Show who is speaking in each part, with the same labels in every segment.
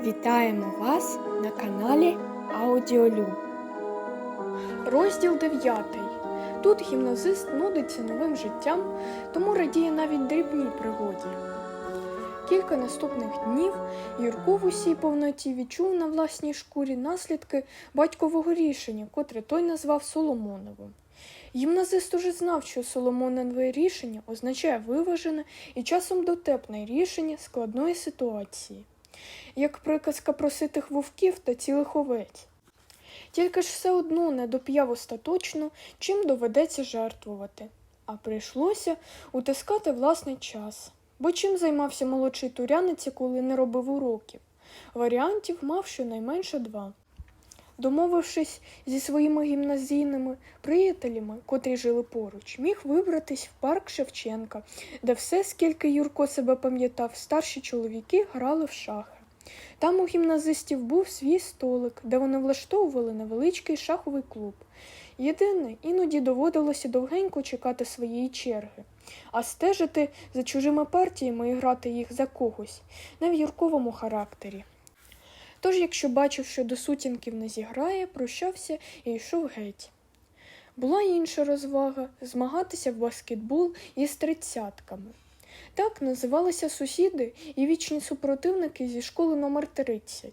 Speaker 1: Вітаємо вас на каналі Аудіолюб. Розділ 9. Тут гімназист нудиться новим життям, тому радіє навіть дрібній пригоді. Кілька наступних днів Юрко в усій повноті відчув на власній шкурі наслідки батькового рішення, котре той назвав Соломоновим. Гімназист уже знав, що Соломонове рішення означає виважене і часом дотепне рішення складної ситуації, як приказка про ситих вовків та цілих овець. Тільки ж все одно не доп'яв остаточно, чим доведеться жертвувати, а прийшлося утискати власний час. Бо чим займався молодший турянець, коли не робив уроків? Варіантів мав щонайменше два. Домовившись зі своїми гімназійними приятелями, котрі жили поруч, міг вибратись в парк Шевченка, де все, скільки Юрко себе пам'ятав, старші чоловіки грали в шахи. Там у гімназистів був свій столик, де вони влаштовували невеличкий шаховий клуб. Єдине, іноді доводилося довгенько чекати своєї черги, а стежити за чужими партіями і грати їх за когось, не в Юрковому характері. Тож, якщо бачив, що до сутінків не зіграє, прощався і йшов геть. Була інша розвага змагатися в баскетбол із тридцятками. Так називалися сусіди і вічні супротивники зі школи номер 30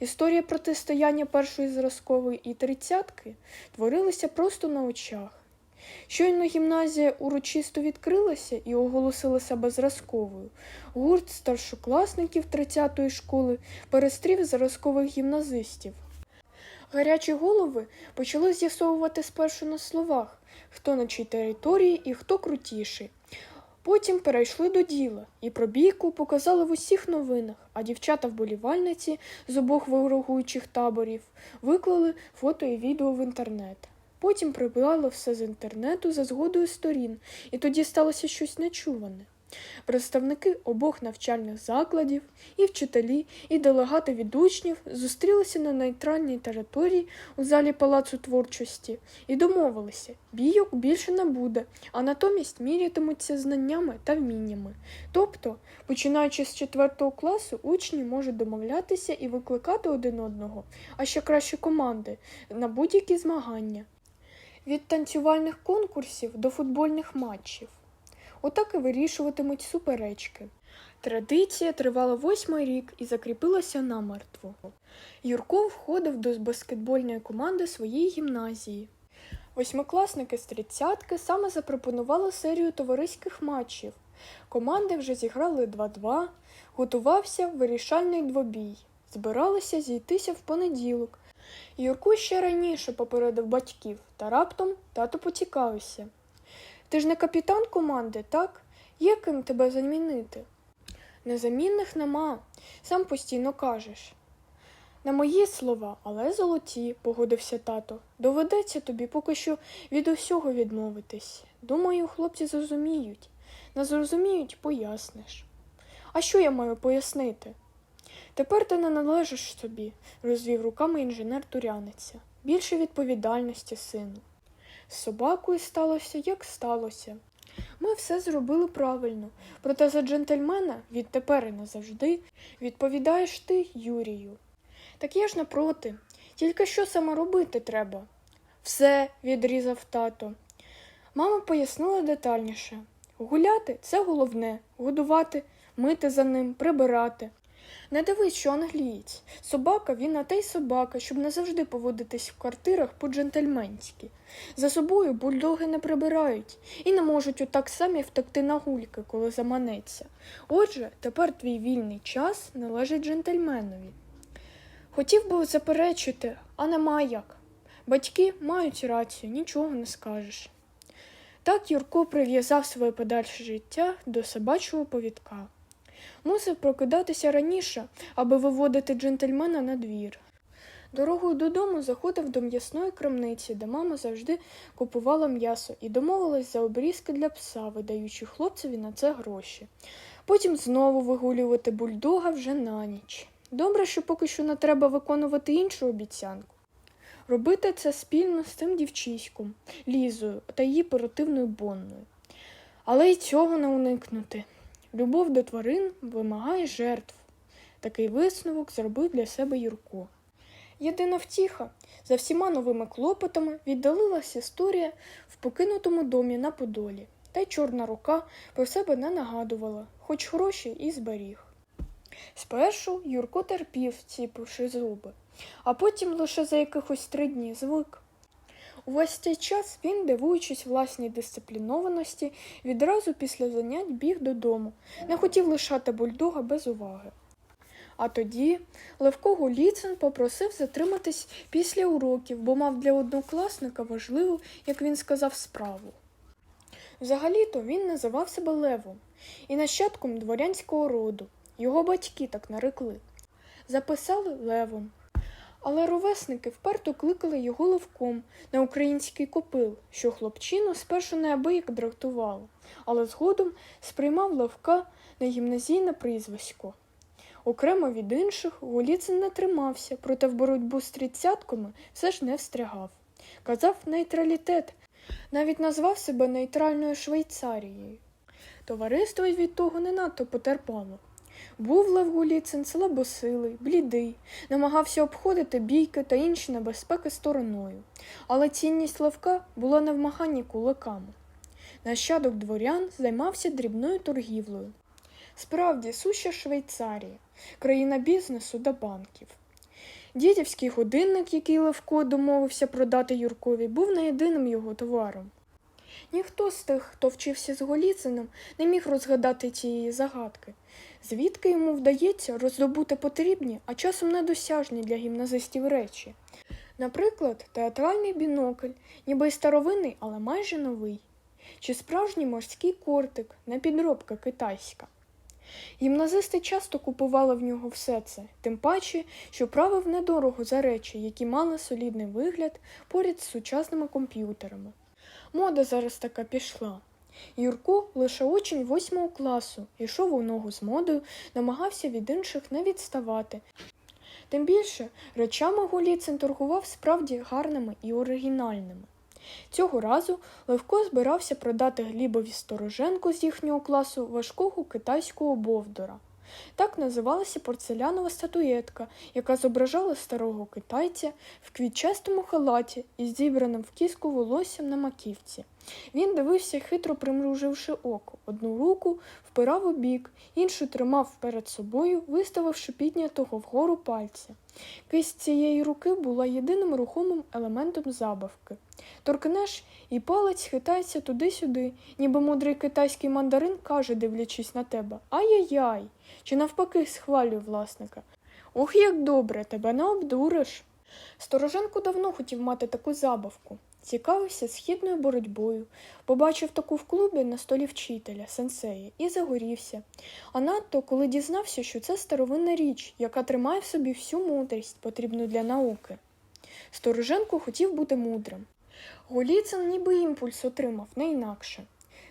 Speaker 1: Історія протистояння першої зразкової і тридцятки творилася просто на очах. Щойно гімназія урочисто відкрилася і оголосила себе зразковою. Гурт старшокласників 30-ї школи перестрів зразкових гімназистів. Гарячі голови почали з'ясовувати спершу на словах, хто на чій території і хто крутіший. Потім перейшли до діла і про бійку показали в усіх новинах, а дівчата-вболівальниці з обох ворогуючих таборів виклали фото і відео в інтернет. Потім прибрали все з інтернету за згодою сторін, і тоді сталося щось нечуване. Представники обох навчальних закладів, і вчителі, і делегати від учнів зустрілися на нейтральній території у залі палацу творчості і домовилися, бійок більше не буде, а натомість мірятимуться знаннями та вміннями. Тобто, починаючи з четвертого класу, учні можуть домовлятися і викликати один одного, а ще краще команди на будь-які змагання. Від танцювальних конкурсів до футбольних матчів. Отак і вирішуватимуть суперечки. Традиція тривала восьмий рік і закріпилася намертво. Юрко входив до баскетбольної команди своєї гімназії. Восьмикласники з тридцятки саме запропонували серію товариських матчів. Команди вже зіграли 2-2, готувався вирішальний двобій. Збиралися зійтися в понеділок. Юрку ще раніше попередив батьків, та раптом тато поцікавився. Ти ж не капітан команди, так? Є ким тебе замінити? Незамінних нема, сам постійно кажеш. На мої слова, але золоті, погодився тато. Доведеться тобі поки що від усього відмовитись. Думаю, хлопці зрозуміють. Не зрозуміють, поясниш. А що я маю пояснити? Тепер ти не належиш собі, розвів руками інженер туряниця. Більше відповідальності, сину. З собакою сталося, як сталося. Ми все зробили правильно, проте за джентльмена відтепер і назавжди відповідаєш ти, Юрію. Так я ж не проти. Тільки що саме робити треба? Все, відрізав тато. Мама пояснила детальніше гуляти це головне, годувати, мити за ним, прибирати. Не дивись, що англієць. Собака він а те й собака, щоб не завжди поводитись в квартирах по-джентльменськи. За собою бульдоги не прибирають і не можуть отак самі втекти на гульки, коли заманеться. Отже, тепер твій вільний час належить джентльменові. Хотів би заперечити, а нема як. Батьки мають рацію, нічого не скажеш. Так Юрко прив'язав своє подальше життя до собачого повідка. Мусив прокидатися раніше, аби виводити джентльмена на двір. Дорогою додому заходив до м'ясної крамниці, де мама завжди купувала м'ясо і домовилась за обрізки для пса, видаючи хлопцеві на це гроші. Потім знову вигулювати бульдога вже на ніч. Добре, що поки що не треба виконувати іншу обіцянку. Робити це спільно з тим дівчиськом, Лізою та її оперативною Бонною. Але й цього не уникнути. Любов до тварин вимагає жертв. Такий висновок зробив для себе Юрко. Єдина втіха за всіма новими клопотами віддалилась історія в покинутому домі на Подолі, та й чорна рука про себе не нагадувала, хоч гроші і зберіг. Спершу Юрко терпів, ціпивши зуби, а потім лише за якихось три дні звик. Увесь цей час він, дивуючись власній дисциплінованості, відразу після занять біг додому, не хотів лишати бульдога без уваги. А тоді Левко Голіцин попросив затриматись після уроків, бо мав для однокласника важливу, як він сказав, справу. Взагалі-то він називав себе Левом і нащадком дворянського роду. Його батьки так нарекли. Записали Левом. Але ровесники вперто кликали його Левком на український копил, що хлопчину спершу неабияк дратувало, але згодом сприймав Левка на гімназійне прізвисько. Окремо від інших, Голіцин не тримався, проте в боротьбу з тридцятками все ж не встрягав. Казав нейтралітет, навіть назвав себе нейтральною Швейцарією. Товариство й від того не надто потерпало. Був Лев Голіцин слабосилий, блідий, намагався обходити бійки та інші небезпеки стороною, але цінність Левка була не в маханні кулаками. Нащадок дворян займався дрібною торгівлею. Справді, суща Швейцарія, країна бізнесу та банків. Дідівський годинник, який Левко домовився продати Юркові, був не єдиним його товаром. Ніхто з тих, хто вчився з Голіцином, не міг розгадати цієї загадки, звідки йому вдається роздобути потрібні, а часом недосяжні для гімназистів речі. Наприклад, театральний бінокль, ніби й старовинний, але майже новий, чи справжній морський кортик, не підробка китайська. Гімназисти часто купували в нього все це, тим паче, що правив недорого за речі, які мали солідний вигляд поряд з сучасними комп'ютерами. Мода зараз така пішла. Юрко лише учень восьмого класу, йшов у ногу з модою, намагався від інших не відставати. Тим більше речами Голіцин торгував справді гарними і оригінальними. Цього разу Левко збирався продати Глібові Стороженку з їхнього класу важкого китайського бовдора. Так називалася порцелянова статуєтка, яка зображала старого китайця в квітчастому халаті із зібраним в кіску волоссям на маківці. Він дивився, хитро примруживши око. Одну руку впирав у бік, іншу тримав перед собою, виставивши піднятого вгору пальця. Кисть цієї руки була єдиним рухомим елементом забавки. Торкнеш, і палець хитається туди-сюди, ніби мудрий китайський мандарин каже, дивлячись на тебе Ай-яй-яй! Чи навпаки схвалює власника. Ох, як добре, тебе не обдуриш. Стороженко давно хотів мати таку забавку. Цікавився східною боротьбою, побачив таку в клубі на столі вчителя, сенсея, і загорівся. А надто, коли дізнався, що це старовинна річ, яка тримає в собі всю мудрість, потрібну для науки. Стороженко хотів бути мудрим. Голіцин ніби імпульс отримав, не інакше.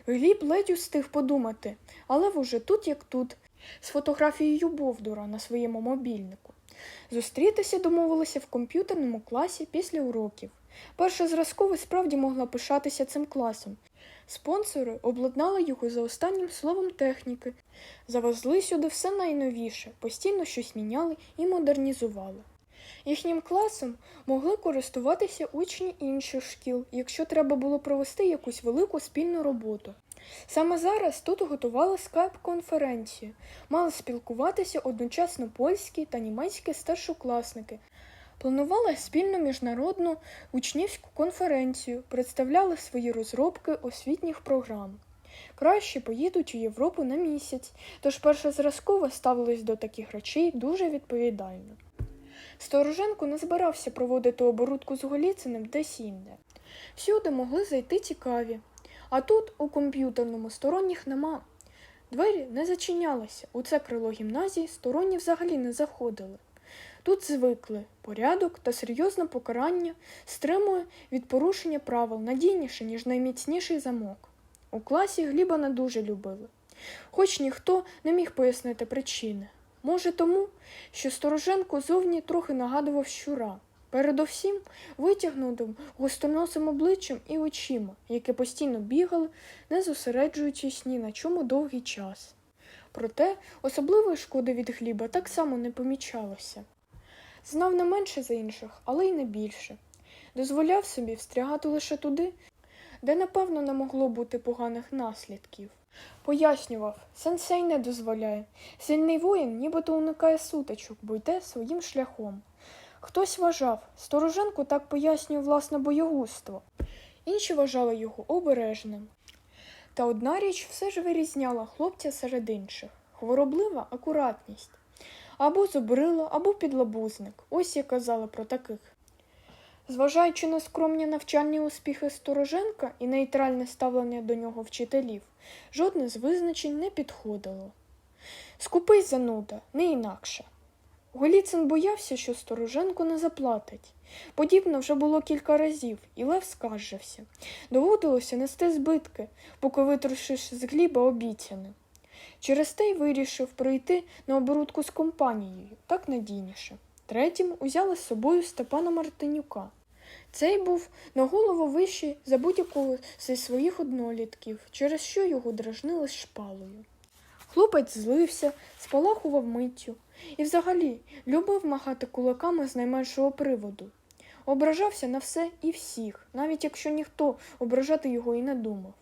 Speaker 1: Гліб ледь устиг подумати, але вже тут, як тут, з фотографією Бовдура на своєму мобільнику. Зустрітися домовилися в комп'ютерному класі після уроків. Перша зразкова справді могла пишатися цим класом. Спонсори обладнали його за останнім словом техніки, завезли сюди все найновіше, постійно щось міняли і модернізували. Їхнім класом могли користуватися учні інших шкіл, якщо треба було провести якусь велику спільну роботу. Саме зараз тут готували скайп-конференцію, мали спілкуватися одночасно польські та німецькі старшокласники. Планували спільну міжнародну учнівську конференцію, представляли свої розробки освітніх програм. Краще поїдуть у Європу на місяць, тож перша зразкова ставилась до таких речей дуже відповідально. Стороженко не збирався проводити оборудку з Голіциним десь інде. Всюди могли зайти цікаві, а тут, у комп'ютерному, сторонніх нема. Двері не зачинялися, у це крило гімназії сторонні взагалі не заходили. Тут звикли порядок та серйозне покарання стримує від порушення правил надійніше, ніж найміцніший замок. У класі Гліба не дуже любили, хоч ніхто не міг пояснити причини. Може, тому, що Стороженко зовні трохи нагадував щура, передовсім витягнутим густоносим обличчям і очима, які постійно бігали, не зосереджуючись ні на чому довгий час. Проте особливої шкоди від хліба так само не помічалося. Знав не менше за інших, але й не більше. Дозволяв собі встрягати лише туди, де, напевно, не могло бути поганих наслідків. Пояснював, сенсей не дозволяє. Сильний воїн нібито уникає сутичок, бо йде своїм шляхом. Хтось вважав, Стороженко так пояснює власне боєгузтво, інші вважали його обережним. Та одна річ все ж вирізняла хлопця серед інших хвороблива акуратність. Або зубрило, або підлабузник. Ось як казали про таких. Зважаючи на скромні навчальні успіхи Стороженка і нейтральне ставлення до нього вчителів, жодне з визначень не підходило. Скупий зануда, не інакше. Голіцин боявся, що Стороженко не заплатить. Подібно вже було кілька разів, і Лев скаржився. Доводилося нести збитки, поки витрушиш з гліба обіцяне. Через те й вирішив прийти на оборудку з компанією, так надійніше. Третім узяли з собою Степана Мартинюка. Цей був на голову вищий за будь-якого зі своїх однолітків, через що його дражнили шпалою. Хлопець злився, спалахував миттю і взагалі любив махати кулаками з найменшого приводу. Ображався на все і всіх, навіть якщо ніхто ображати його і не думав.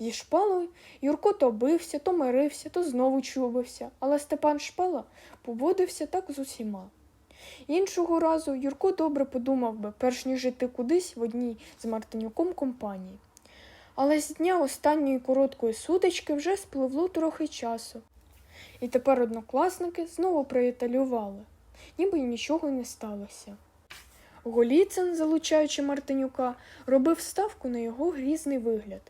Speaker 1: Зі шпалою Юрко то бився, то мирився, то знову чубився, але Степан Шпала поводився так з усіма. Іншого разу Юрко добре подумав би, перш ніж жити кудись в одній з Мартинюком компанії. Але з дня останньої короткої сутички вже спливло трохи часу, і тепер однокласники знову приятелювали, ніби й нічого не сталося. Голіцин, залучаючи Мартинюка, робив ставку на його грізний вигляд.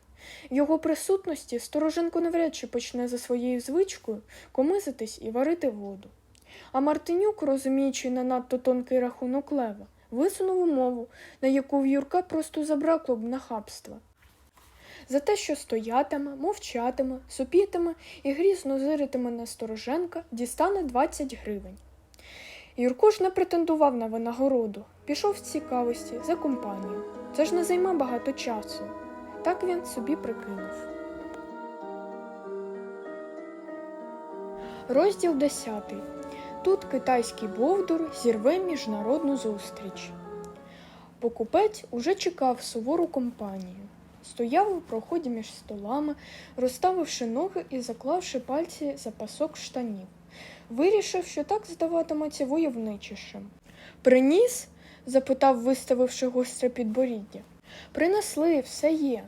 Speaker 1: В його присутності Стороженко навряд чи почне за своєю звичкою комизитись і варити воду. А Мартинюк, розуміючи на надто тонкий рахунок лева, висунув умову, на яку в Юрка просто забракло б нахабства. За те, що стоятиме, мовчатиме, сопітиме і грізно зиритиме на Стороженка, дістане 20 гривень. Юрко ж не претендував на винагороду, пішов з цікавості за компанію. Це ж не займе багато часу. Так він собі прикинув. Розділ 10. Тут китайський бовдур зірве міжнародну зустріч. Покупець уже чекав сувору компанію. Стояв у проході між столами, розставивши ноги і заклавши пальці за пасок штанів. Вирішив, що так здаватиметься войовничішим. Приніс? запитав, виставивши гостре підборіддя. Принесли, все є.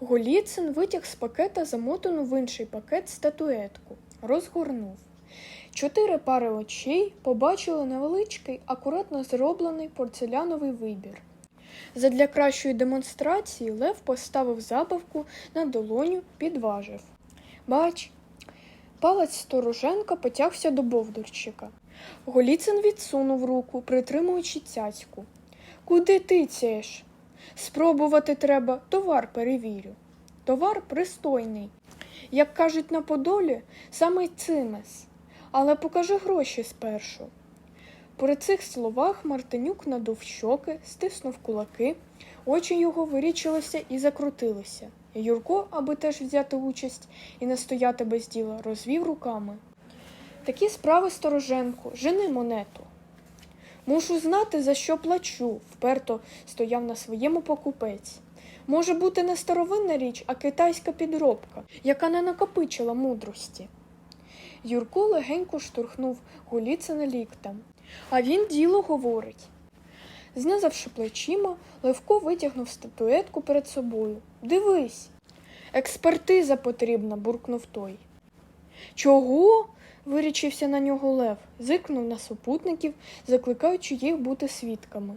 Speaker 1: Голіцин витяг з пакета замотану в інший пакет статуетку, розгорнув. Чотири пари очей побачили невеличкий, акуратно зроблений порцеляновий вибір. Задля кращої демонстрації Лев поставив забавку на долоню, підважив. Бач, палець стороженка потягся до бовдурчика. Голіцин відсунув руку, притримуючи цяцьку. Куди ти тицяєш? Спробувати треба, товар перевірю. Товар пристойний. Як кажуть на Подолі, самий цимес. Але покажи гроші спершу. При цих словах Мартинюк надув щоки, стиснув кулаки, очі його вирічилися і закрутилися. Юрко, аби теж взяти участь і не стояти без діла, розвів руками. Такі справи стороженко, жени монету. Мушу знати, за що плачу, вперто стояв на своєму покупець. Може бути не старовинна річ, а китайська підробка, яка не накопичила мудрості. Юрко легенько штурхнув Голіцина ліктем. А він діло говорить. Знизавши плечима, Левко витягнув статуетку перед собою. Дивись. Експертиза потрібна, буркнув той. Чого? Вирічився на нього Лев, зиркнув на супутників, закликаючи їх бути свідками.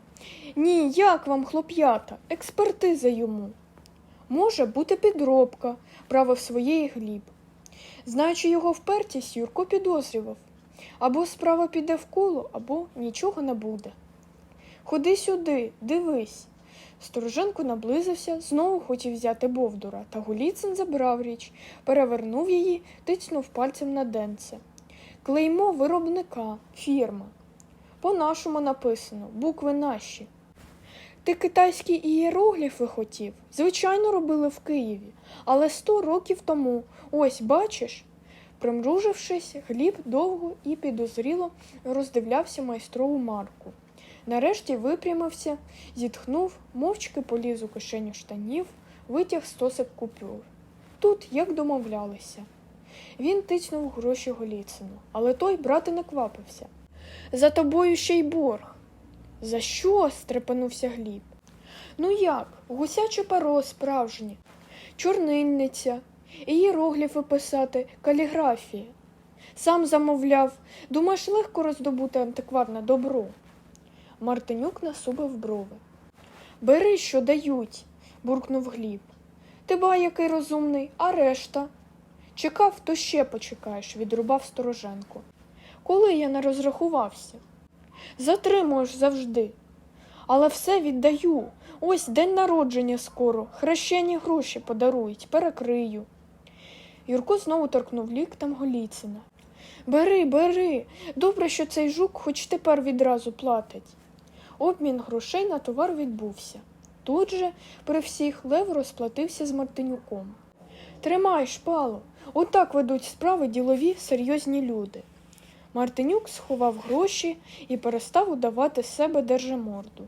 Speaker 1: Ні, як вам, хлоп'ята, експертиза йому. Може бути підробка, правив своєї гліб. Знаючи його впертість, Юрко підозрював або справа піде в коло, або нічого не буде. Ходи сюди, дивись. Стороженко наблизився, знову хотів взяти Бовдура, та Голіцин забрав річ, перевернув її, тицнув пальцем на денце. Клеймо виробника, фірма. По-нашому написано, букви наші. Ти китайські ієрогліфи хотів? Звичайно, робили в Києві, але сто років тому. Ось, бачиш? Примружившись, Гліб довго і підозріло роздивлявся майстрову марку. Нарешті випрямився, зітхнув, мовчки поліз у кишеню штанів, витяг стосик купюр. Тут, як домовлялися. Він тицнув гроші Голіцину, але той брати не квапився. За тобою ще й борг. За що? стрепенувся Гліб. Ну як, гусяче перо справжнє, чорнильниця, ієрогліфи писати, каліграфія. Сам замовляв, думаєш, легко роздобути антикварне добро. Мартинюк насупив брови. Бери, що дають, буркнув Гліб. Ти ба який розумний, а решта? Чекав, то ще почекаєш, відрубав стороженко. Коли я не розрахувався? Затримуєш завжди. Але все віддаю. Ось день народження скоро, хрещені гроші подарують, перекрию. Юрко знову торкнув ліктем Голіцина. Бери, бери. Добре, що цей жук хоч тепер відразу платить. Обмін грошей на товар відбувся. Тут же, при всіх, Лев розплатився з Мартинюком. Тримай, шпало, отак ведуть справи ділові серйозні люди. Мартинюк сховав гроші і перестав удавати себе держиморду.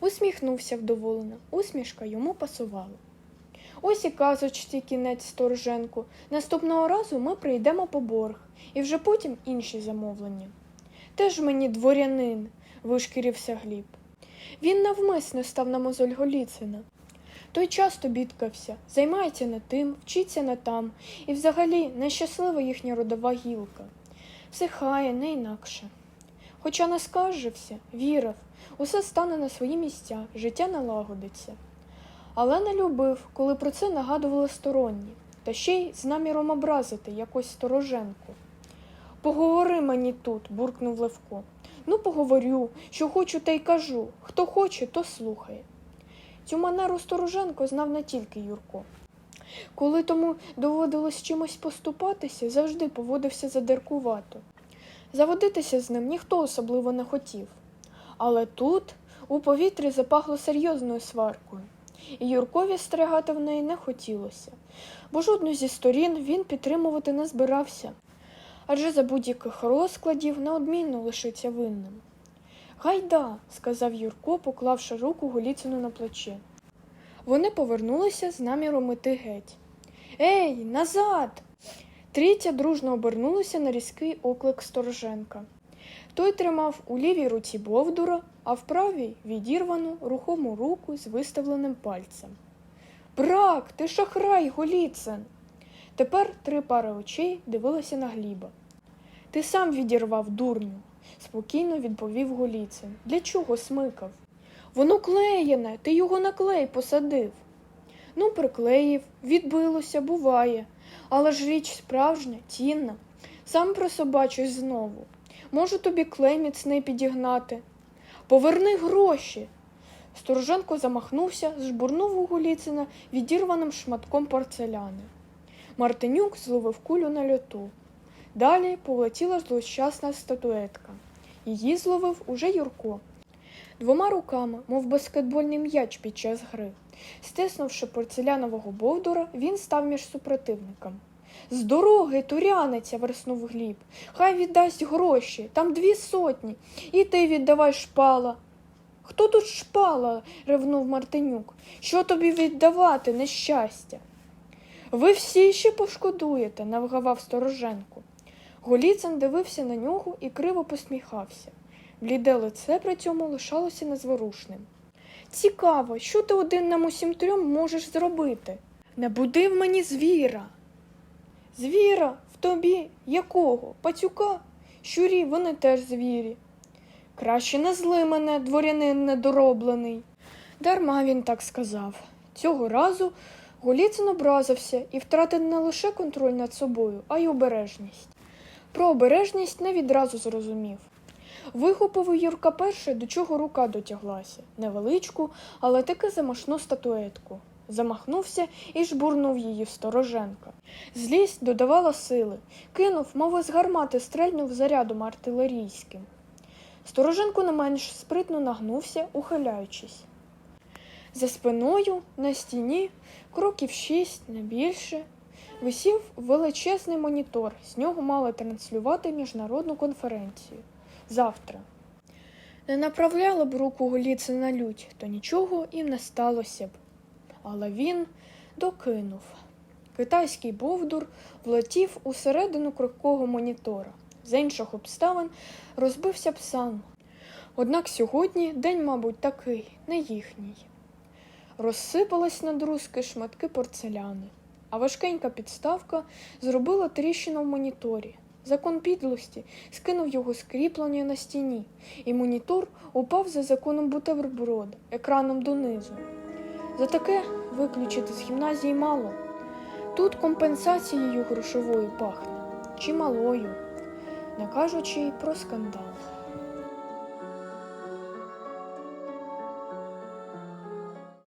Speaker 1: Усміхнувся вдоволено, усмішка йому пасувала. Ось і казочці кінець стороженку. Наступного разу ми прийдемо по борг, і вже потім інші замовлення. Теж мені дворянин, вишкірився Гліб. Він навмисно став на мозоль Голіцина. Той часто бідкався, займається не тим, вчиться не там, і взагалі нещаслива їхня родова гілка. Всихає не інакше. Хоча не скаржився, вірив, усе стане на свої місця, життя налагодиться. Але не любив, коли про це нагадували сторонні, та ще й з наміром образити якось стороженку. Поговори мені тут, буркнув Левко. Ну, поговорю, що хочу, те й кажу. Хто хоче, то слухає. Цю манеру Стороженко знав не тільки Юрко. Коли тому доводилось чимось поступатися, завжди поводився задиркувато. Заводитися з ним ніхто особливо не хотів. Але тут у повітрі запахло серйозною сваркою, і Юркові стригати в неї не хотілося, бо жодну зі сторін він підтримувати не збирався, адже за будь-яких розкладів неодмінно лишиться винним. Гайда, сказав Юрко, поклавши руку Голіцину на плече. Вони повернулися з наміром іти геть. Ей, назад! Трійця дружно обернулася на різкий оклик Стороженка. Той тримав у лівій руці Бовдура, а в правій відірвану рухому руку з виставленим пальцем. Брак, ти шахрай, Голіцин! Тепер три пари очей дивилися на Гліба. Ти сам відірвав дурню, спокійно відповів Голіцин. Для чого смикав? Воно клеєне, ти його на клей посадив. Ну, приклеїв, відбилося, буває. Але ж річ справжня, цінна. Сам присобачусь знову. Можу тобі клей міцний підігнати. Поверни гроші. Стороженко замахнувся, жбурнув у Голіцина відірваним шматком порцеляни. Мартинюк зловив кулю на льоту. Далі полетіла злощасна статуетка. Її зловив уже Юрко. Двома руками, мов баскетбольний м'яч під час гри. Стиснувши порцелянового бовдура, він став між супротивниками. З дороги, туряниця, верснув Гліб. Хай віддасть гроші, там дві сотні. І ти віддавай шпала. Хто тут шпала? ревнув Мартинюк. Що тобі віддавати, нещастя? Ви всі ще пошкодуєте, навгавав Стороженко. Голіцин дивився на нього і криво посміхався. Бліде лице при цьому лишалося незворушним. Цікаво, що ти один нам усім трьом можеш зробити? Не буди в мені звіра. Звіра в тобі якого? Пацюка? Щурі, вони теж звірі. Краще не зли мене, дворянин недороблений. Дарма він так сказав. Цього разу Голіцин образився і втратив не лише контроль над собою, а й обережність. Про обережність не відразу зрозумів. Вихопив у Юрка перше, до чого рука дотяглася невеличку, але таки замашну статуетку. Замахнувся і жбурнув її в стороженка. Злість додавала сили, кинув, мов із гармати, стрельнув зарядом артилерійським. Стороженко не менш спритно нагнувся, ухиляючись. За спиною, на стіні, кроків шість, не більше, висів величезний монітор. З нього мали транслювати міжнародну конференцію. Завтра. Не направляли б руку голіце на лють, то нічого і не сталося б. Але він докинув. Китайський бовдур влетів усередину крихкого монітора. З інших обставин розбився б сам. Однак сьогодні день, мабуть, такий, не їхній. Розсипались на друзки шматки порцеляни, а важкенька підставка зробила тріщину в моніторі. Закон підлості скинув його скріплення на стіні, і монітор упав за законом бутерброда, екраном донизу. За таке виключити з гімназії мало. Тут компенсацією грошовою пахне, чималою, не кажучи й про скандал.